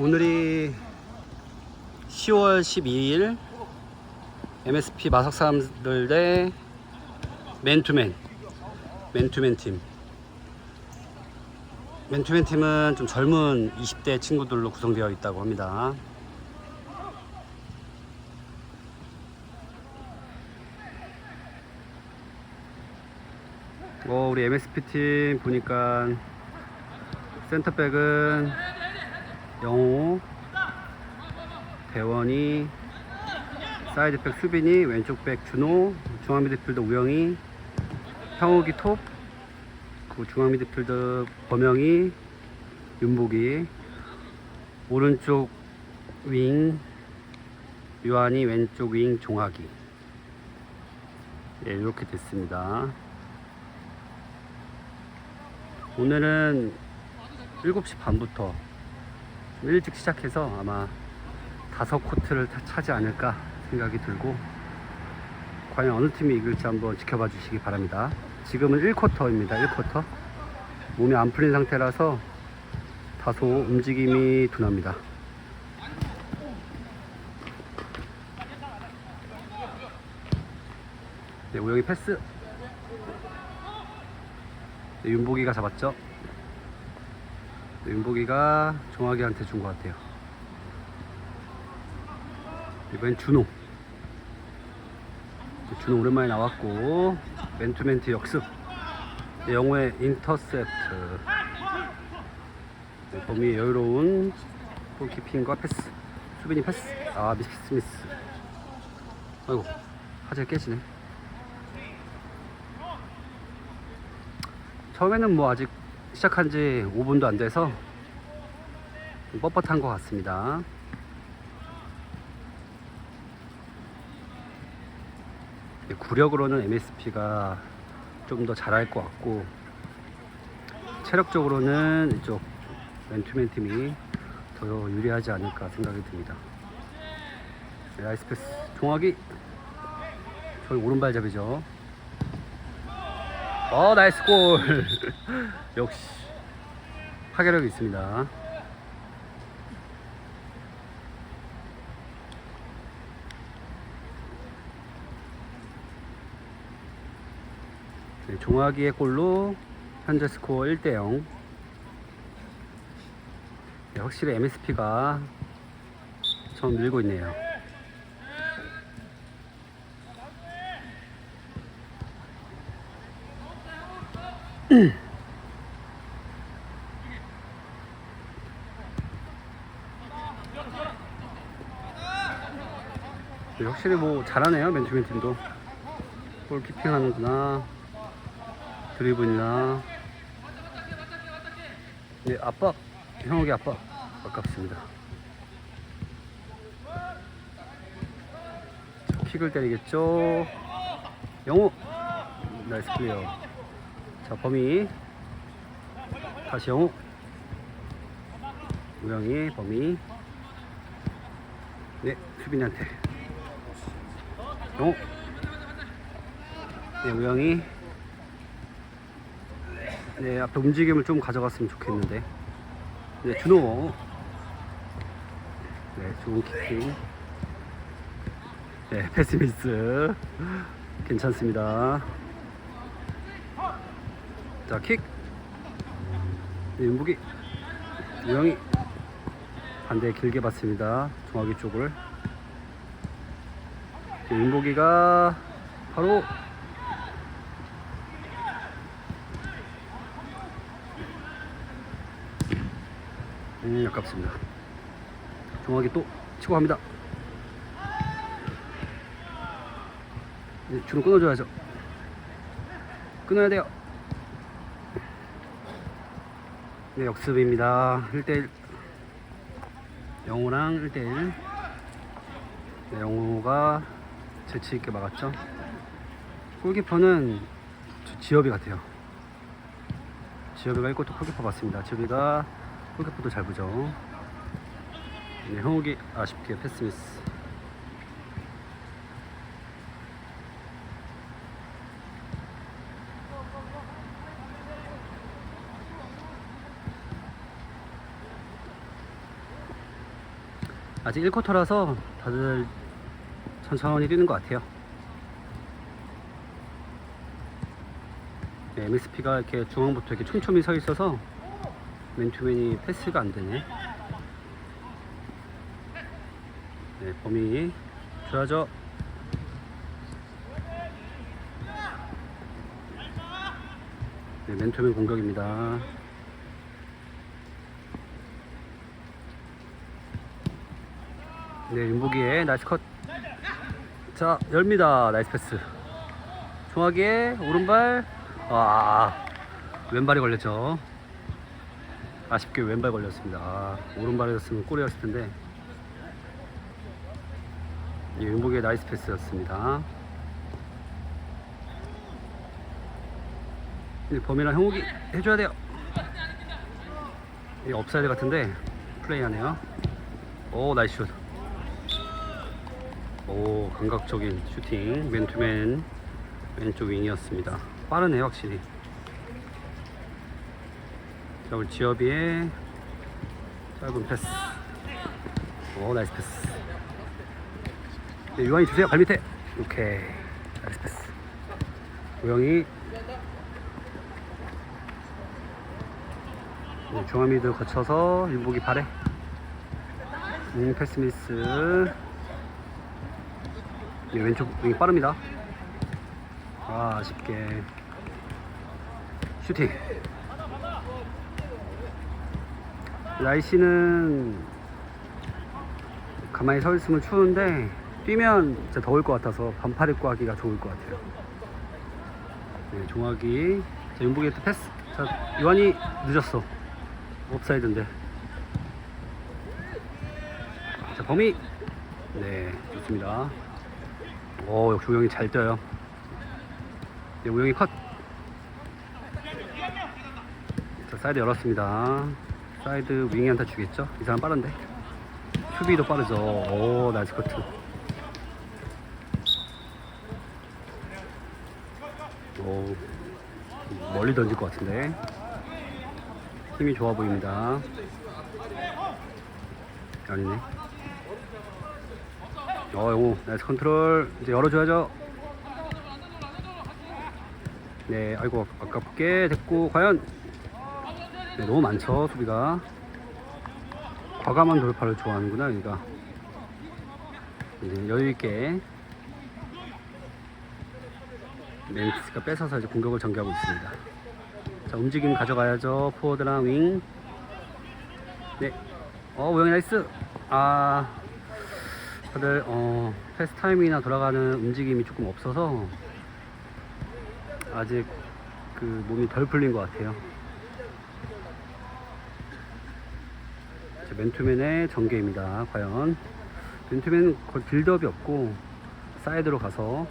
오늘이 10월 12일 MSP 마석사람들 대 맨투맨 맨투맨 팀. 맨투맨 팀은 좀 젊은 20대 친구들로 구성되어 있다고 합니다. 어, 우리 MSP 팀 보니까 센터백은 영호, 대원이, 사이드백 수빈이, 왼쪽백 준호, 중앙미드필더 우영이, 형욱이 톱, 그 중앙미드필더 범영이, 윤복이, 오른쪽 윙 유한이, 왼쪽 윙 종학이. 예, 이렇게 됐습니다. 오늘은 7시 반부터 일찍 시작해서 아마 다섯 코트를 다 차지 않을까 생각이 들고 과연 어느 팀이 이길지 한번 지켜봐 주시기 바랍니다. 지금은 1쿼터입니다. 1쿼터. 몸이 안 풀린 상태라서 다소 움직임이 둔합니다. 네, 우영이 패스. 네, 윤복이가 잡았죠. 네, 윤복이가 종학이한테 준 것 같아요. 이번엔 준호. 네, 준호 오랜만에 나왔고 맨투맨트 역습. 네, 영호의 인터셉트. 네, 범위 여유로운 골키핑과 패스. 수빈이 패스. 아 미스 스미스. 아이고 화질 깨지네. 처음에는 뭐 아직 시작한 지 5분도 안 돼서 좀 뻣뻣한 것 같습니다. 네, 구력으로는 MSP가 좀 더 잘할 것 같고 체력적으로는 이쪽 맨투맨 팀이 더 유리하지 않을까 생각이 듭니다. 네, 나이스 패스 종학이 저희 오른발잡이죠. 어 나이스 골. 역시 파괴력이 있습니다. 네, 종아기의 골로 현재 스코어 1대0 네, 확실히 MSP가 좀 밀고 있네요 네, 확실히 뭐 잘하네요 맨투맨 팀도. 골키핑 하는구나. 드리블이나. 네 압박. 형욱이 압박. 아깝습니다. 자, 킥을 때리겠죠. 영호. 나이스 클리어 자 범위. 다시 영호 우영이 범위. 네 수빈이한테. 영호 네 우영이. 네 앞에 움직임을 좀 가져갔으면 좋겠는데. 네 준호. 네 좋은 키킹 네 패스미스. 괜찮습니다 자 킥. 네, 윤복이 우영이 반대 길게 봤습니다. 중화기 쪽을. 네, 윤복이가 바로 음 아깝습니다. 중화기 또 치고 갑니다. 네, 주로 끊어줘야죠. 끊어야 돼요. 네, 역습입니다. 1대1. 영호랑 1대1. 네, 영호가 재치있게 막았죠. 골키퍼는 저 지엽이 같아요. 지엽이가 1골도 골키퍼 같습니다. 지엽이가 골키퍼도 잘 보죠. 네, 형욱이 아쉽게 패스미스. 아직 1쿼터라서 다들 천천히 뛰는 것 같아요. 네, MSP가 이렇게 중앙부터 이렇게 촘촘히 서 있어서 맨투맨이 패스가 안 되네. 네, 범위 줘야죠. 네, 맨투맨 공격입니다. 네, 윤복이의 나이스 컷. 자, 열니다. 나이스 패스. 종하기의 오른발. 아, 왼발이 걸렸죠. 아쉽게 왼발 걸렸습니다. 아, 오른발이었으면 골이었을 텐데. 예, 윤복이의 나이스 패스였습니다. 이 범이랑 형욱이 해줘야 돼요. 이 업사이드 같은데 플레이하네요. 오 나이스 슛. 오 감각적인 슈팅 맨투맨 왼쪽 윙이었습니다. 빠르네요 확실히. 자 우리 지업이의 짧은 패스. 오 나이스 패스. 네, 유한이 주세요 발 밑에. 오케이 나이스 패스. 우영이 네, 중앙미드 거쳐서 윤복이 발에 음, 패스 미스 네, 왼쪽 윙이 빠릅니다. 아 아쉽게. 슈팅. 날씨는 가만히 서 있으면 추운데 뛰면 진짜 더울 것 같아서 반팔 입고 하기가 좋을 것 같아요. 네, 종학이 자, 윤복이 또 패스. 자 요한이 늦었어. 옵사이드인데. 자 범위. 네 좋습니다 오 역시 우영이 잘 떠요. 네 우영이 컷. 자, 사이드 열었습니다. 사이드 윙이한테 주겠죠? 이 사람 빠른데? 수비도 빠르죠. 오 나이스 커트. 오 멀리 던질 것 같은데. 힘이 좋아 보입니다. 아니네. 어, 영호, 나이스 컨트롤. 이제 열어줘야죠. 네, 아이고, 아깝게 됐고, 과연. 네, 너무 많죠, 수비가. 과감한 돌파를 좋아하는구나, 여기가. 이제 여유있게. 맹키스가 뺏어서 이제 공격을 전개하고 있습니다. 자 움직임 가져가야죠 포워드랑 윙 네. 어 우영이 나이스 아 다들 어 패스 타임이나 돌아가는 움직임이 조금 없어서 아직 그 몸이 덜 풀린 것 같아요 자, 맨투맨의 전개입니다 과연 맨투맨은 거의 빌드업이 없고 사이드로 가서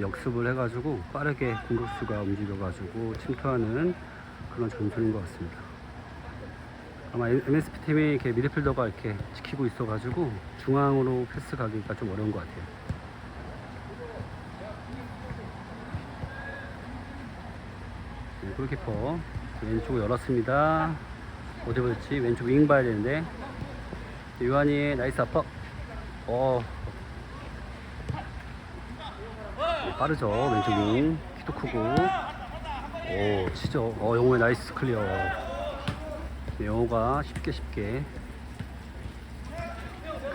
역습을 해가지고 빠르게 공격수가 움직여가지고 침투하는 그런 전술인 것 같습니다. 아마 MSP 팀이 이렇게 미드필더가 이렇게 지키고 있어가지고 중앙으로 패스 가기가 좀 어려운 것 같아요. 네, 골키퍼 왼쪽을 열었습니다. 어디 보였지? 왼쪽 윙 봐야 되는데 요한이 나이스 아퍼. 어 네, 빠르죠 왼쪽 윙 키도 크고 오 치죠 어 영호의 나이스 클리어 네, 영호가 쉽게 쉽게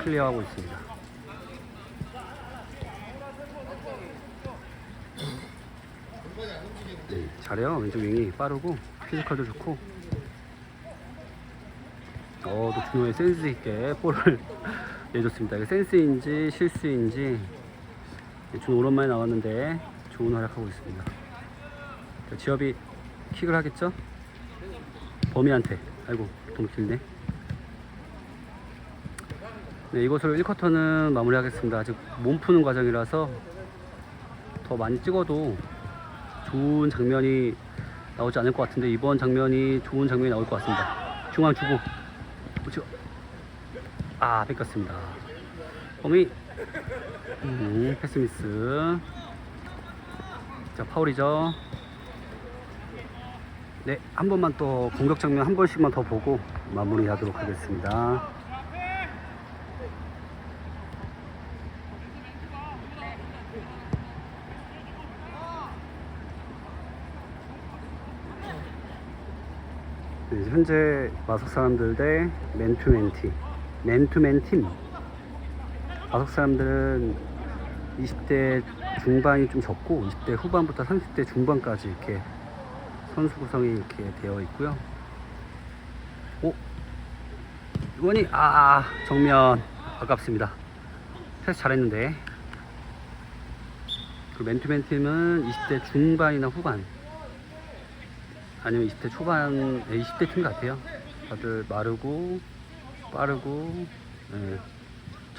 클리어하고 있습니다 네, 잘해요 왼쪽 윙이 빠르고 피지컬도 좋고 어 또 준호의 센스 있게 볼을 내줬습니다 이게 센스인지 실수인지 준 오랜만에 나왔는데 좋은 활약하고 있습니다. 자, 지업이 킥을 하겠죠? 범이한테. 아이고, 길네. 네, 이것으로 1쿼터는 마무리하겠습니다. 아직 몸 푸는 과정이라서 더 많이 찍어도 좋은 장면이 나오지 않을 것 같은데 이번 장면이 좋은 장면이 나올 것 같습니다. 중앙 주고. 그렇죠. 아, 뺏겼습니다. 범이 음, 패스미스. 자, 파울이죠. 네, 한 번만 또 공격 장면 한 번씩만 더 보고 마무리하도록 하겠습니다. 네, 현재 마석 사람들 대 맨투맨팀, 맨투맨팀. 마석 사람들은 20대 중반이 좀 적고 20대 후반부터 30대 중반까지 이렇게 선수 구성이 이렇게 되어 있고요. 오 이원이 아 정면 아깝습니다. 패스 잘했는데 그 맨투맨 팀은 20대 중반이나 후반 아니면 20대 초반, 네, 20대 팀 같아요. 다들 마르고 빠르고 네,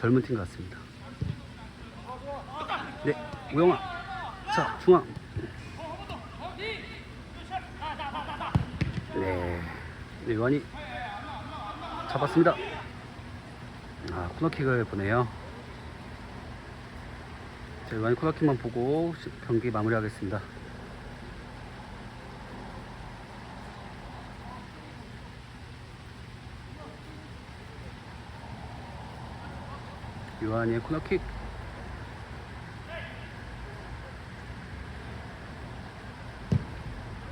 젊은 팀 같습니다. 네, 우영아, 자 중앙. 네, 의원이 잡았습니다. 아 코너킥을 보내요. 자, 의원이 코너킥만 보고 경기 마무리하겠습니다. 요한이의 코너킥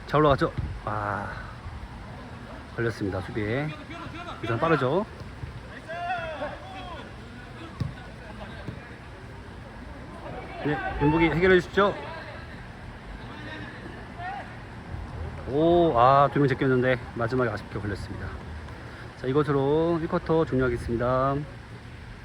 자 올라가죠 아 걸렸습니다 수비에. 일단 빠르죠? 네 윤복이 해결해 주시죠 오아두 명 제꼈는데 마지막에 아쉽게 걸렸습니다. 자 이것으로 1쿼터 종료하겠습니다